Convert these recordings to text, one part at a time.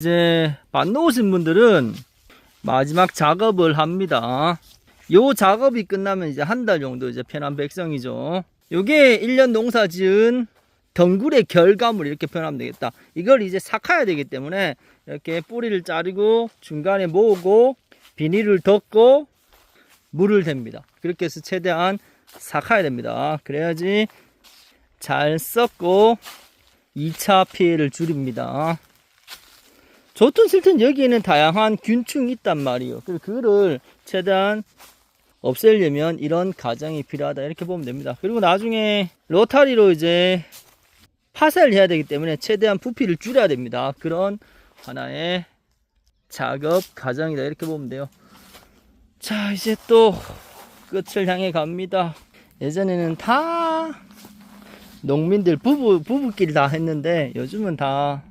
이제 밭 놓으신 분들은 마지막 작업을 합니다. 요 작업이 끝나면 이제 한 달 정도 이제 편한 백성이죠. 요게 1년 농사 지은 덩굴의 결과물 이렇게 표현하면 되겠다. 이걸 이제 삭아야 되기 때문에 이렇게 뿌리를 자르고 중간에 모으고 비닐을 덮고 물을 댑니다. 그렇게 해서 최대한 삭아야 됩니다. 그래야지 잘 썩고 2차 피해를 줄입니다. 좋든 싫든 여기에는 다양한 균충이 있단 말이에요. 그래서 그거를 최대한 없애려면 이런 과정이 필요하다 이렇게 보면 됩니다. 그리고 나중에 로타리로 이제 파쇄를 해야 되기 때문에 최대한 부피를 줄여야 됩니다. 그런 하나의 작업 과정이다 이렇게 보면 돼요. 자 이제 또 끝을 향해 갑니다. 예전에는 다 농민들 부부 부부끼리 다 했는데 요즘은 다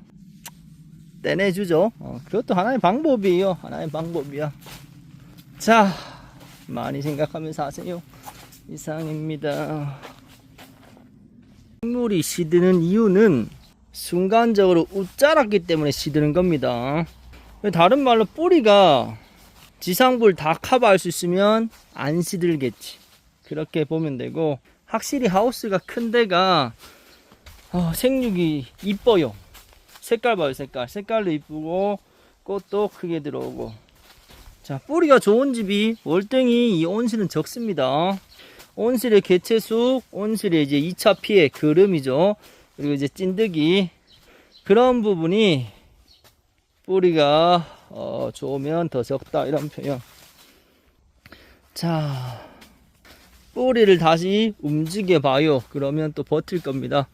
떼내주죠. 어, 그것도 하나의 방법이에요. 하나의 방법이야. 자 많이 생각하면서 하세요. 이상입니다. 식물이 시드는 이유는 순간적으로 웃자랐기 때문에 시드는 겁니다. 다른 말로 뿌리가 지상부를 다 커버할 수 있으면 안 시들겠지. 그렇게 보면 되고 확실히 하우스가 큰 데가 어, 생육이 이뻐요. 색깔 봐요, 색깔. 색깔도 이쁘고 꽃도 크게 들어오고. 자, 뿌리가 좋은 집이 월등히 이 온실은 적습니다. 온실의 개체수, 온실의 이제 2차 피해, 그름이죠. 그리고 이제 찐득이. 그런 부분이 뿌리가 어, 좋으면 더 적다. 이런 표현. 자, 뿌리를 다시 움직여 봐요. 그러면 또 버틸 겁니다.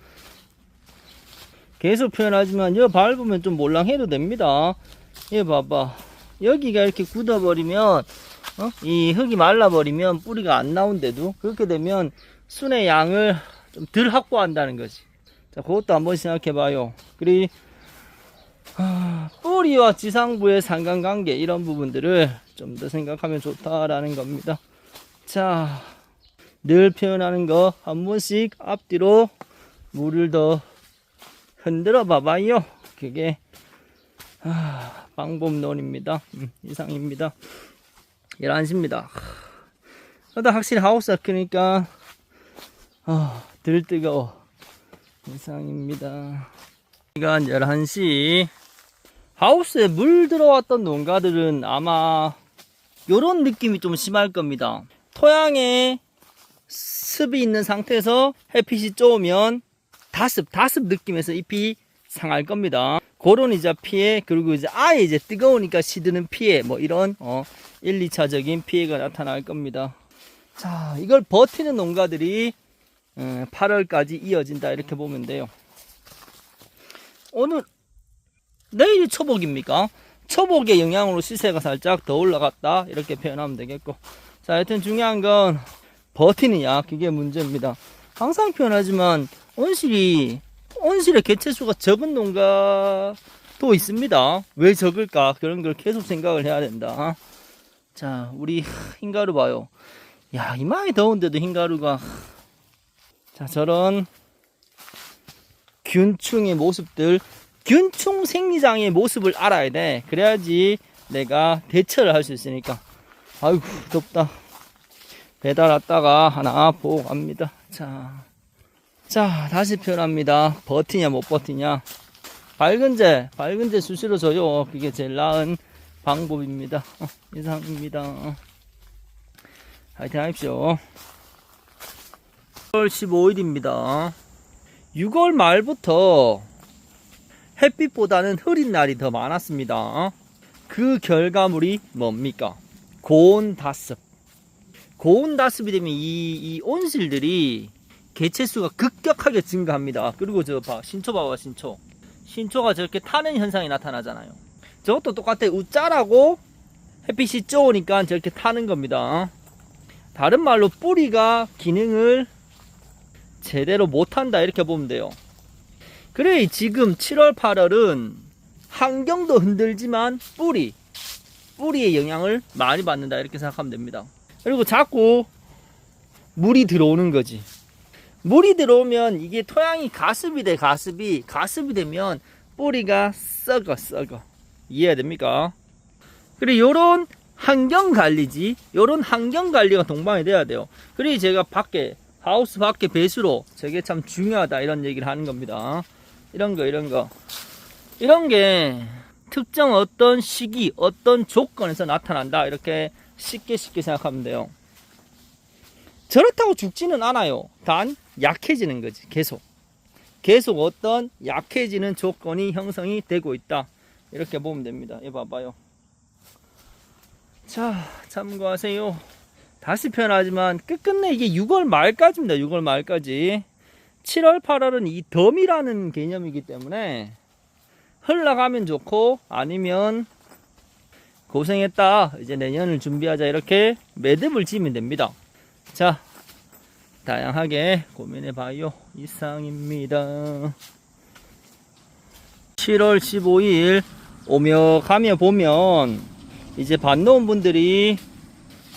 계속 표현하지만 여 밟으면 좀 몰랑해도 됩니다. 얘 봐봐. 여기가 이렇게 굳어버리면 어? 이 흙이 말라버리면 뿌리가 안 나온대도 그렇게 되면 순의 양을 좀 덜 확보한다는 거지. 자, 그것도 한번 생각해 봐요. 그리 아, 뿌리와 지상부의 상관관계 이런 부분들을 좀 더 생각하면 좋다라는 겁니다. 자, 늘 표현하는 거 한 번씩 앞뒤로 물을 더 흔들어 봐봐요. 그게 아, 방법론입니다. 음, 이상입니다. 11시입니다. 그러다 확실히 하우스가 크니까 아, 들 뜨거워. 이상입니다. 시간 11시 하우스에 물 들어왔던 농가들은 아마 요런 느낌이 좀 심할 겁니다. 토양에 습이 있는 상태에서 햇빛이 쪼으면 다습, 다습 느낌에서 잎이 상할 겁니다. 그런 이제 피해, 그리고 이제 아예 이제 뜨거우니까 시드는 피해, 뭐 이런, 어, 1, 2차적인 피해가 나타날 겁니다. 자, 이걸 버티는 농가들이, 어, 8월까지 이어진다, 이렇게 보면 돼요. 오늘, 내일이 초복입니까? 초복의 영향으로 시세가 살짝 더 올라갔다, 이렇게 표현하면 되겠고. 자, 하여튼 중요한 건 버티느냐, 그게 문제입니다. 항상 표현하지만, 온실이 온실의 개체수가 적은 농가도 있습니다. 왜 적을까? 그런 걸 계속 생각을 해야 된다. 자, 우리 흰가루 봐요. 야, 이마에 더운데도 흰가루가. 자, 저런 균충의 모습들, 균충 생리장의 모습을 알아야 돼. 그래야지 내가 대처를 할 수 있으니까. 아이고, 덥다. 배달 왔다가 하나 보고 갑니다. 자. 자, 다시 표현합니다. 버티냐, 못 버티냐. 밝은제, 밝은제 수시로 줘요. 그게 제일 나은 방법입니다. 어, 이상입니다. 화이팅 하십시오. 6월 15일입니다. 6월 말부터 햇빛보다는 흐린 날이 더 많았습니다. 그 결과물이 뭡니까? 고온 다습. 고온 다습이 되면 이, 이 온실들이 개체수가 급격하게 증가합니다. 그리고 저 봐, 신초 봐봐, 신초. 신초가 저렇게 타는 현상이 나타나잖아요. 저것도 똑같아. 우짜라고 햇빛이 쪼으니까 저렇게 타는 겁니다. 다른 말로 뿌리가 기능을 제대로 못한다 이렇게 보면 돼요. 그래 지금 7월 8월은 환경도 흔들지만 뿌리 뿌리의 영향을 많이 받는다 이렇게 생각하면 됩니다. 그리고 자꾸 물이 들어오는 거지. 물이 들어오면 이게 토양이 가습이 돼 가습이 가습이 되면 뿌리가 썩어 썩어 이해해야 됩니까? 그리고 요런 환경 관리지, 요런 환경 관리가 동반이 돼야 돼요. 그리고 제가 밖에, 하우스 밖에 배수로 저게 참 중요하다 이런 얘기를 하는 겁니다. 이런 거, 이런 거. 이런 게 특정 어떤 시기, 어떤 조건에서 나타난다. 이렇게 쉽게 쉽게 생각하면 돼요. 저렇다고 죽지는 않아요. 단 약해지는 거지. 계속. 계속 어떤 약해지는 조건이 형성이 되고 있다. 이렇게 보면 됩니다. 이 봐봐요. 자, 참고하세요. 다시 표현하지만 끝끝내 이게 6월 말까지입니다. 6월 말까지. 7월, 8월은 이 덤이라는 개념이기 때문에 흘러가면 좋고 아니면 고생했다. 이제 내년을 준비하자. 이렇게 매듭을 지면 됩니다. 자, 다양하게 고민해 봐요. 이상입니다. 7월 15일 오며 가며 보면 이제 반 놓은 분들이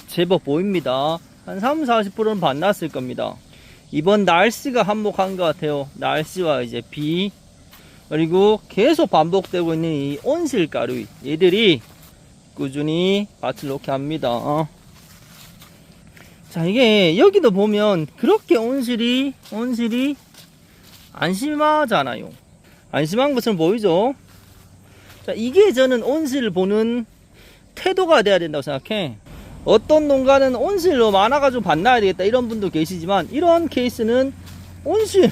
제법 보입니다. 한 3, 40%는 반 났을 겁니다. 이번 날씨가 한몫한 것 같아요. 날씨와 이제 비 그리고 계속 반복되고 있는 이 온실가루 얘들이 꾸준히 밭을 놓게 합니다. 자 이게 여기도 보면 그렇게 온실이 온실이 안 심하잖아요. 안 심한 것처럼 보이죠? 자 이게 저는 온실을 보는 태도가 돼야 된다고 생각해. 어떤 농가는 온실로 많아가지고 반나야 되겠다 이런 분도 계시지만 이런 케이스는 온실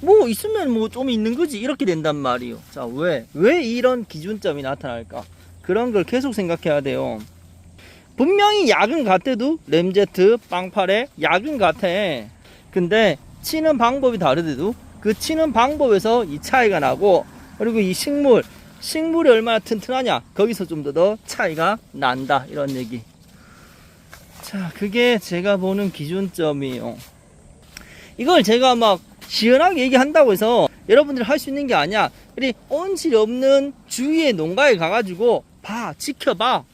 뭐 있으면 뭐 좀 있는 거지 이렇게 된단 말이에요. 자 왜? 왜 이런 기준점이 나타날까? 그런 걸 계속 생각해야 돼요. 분명히 약은 같아도 램제트 빵팔에 약은 같아. 근데 치는 방법이 다르대도 그 치는 방법에서 이 차이가 나고 그리고 이 식물 식물이 얼마나 튼튼하냐 거기서 좀더더 차이가 난다 이런 얘기. 자 그게 제가 보는 기준점이에요. 이걸 제가 막 시원하게 얘기한다고 해서 여러분들이 할 수 있는 게 아니야. 우리 온실 없는 주위의 농가에 가가지고 봐, 지켜봐.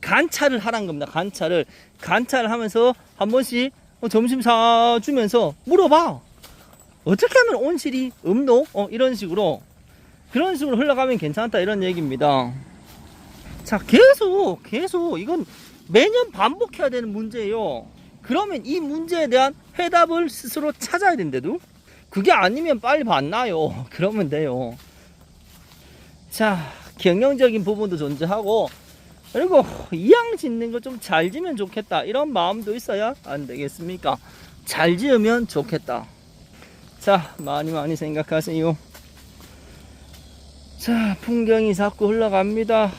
관찰을 하란 겁니다. 관찰을. 관찰을 하면서 한 번씩 어, 점심 사주면서 물어봐. 어떻게 하면 온실이 없노? 어, 이런 식으로. 그런 식으로 흘러가면 괜찮다. 이런 얘기입니다. 자, 계속, 계속. 이건 매년 반복해야 되는 문제예요. 그러면 이 문제에 대한 해답을 스스로 찾아야 된대도 그게 아니면 빨리 만나요. 그러면 돼요. 자, 경영적인 부분도 존재하고 그리고 이양 짓는 거 좀 잘 지면 좋겠다. 이런 마음도 있어야 안 되겠습니까? 잘 지으면 좋겠다. 자, 많이 많이 생각하세요. 자, 풍경이 자꾸 흘러갑니다.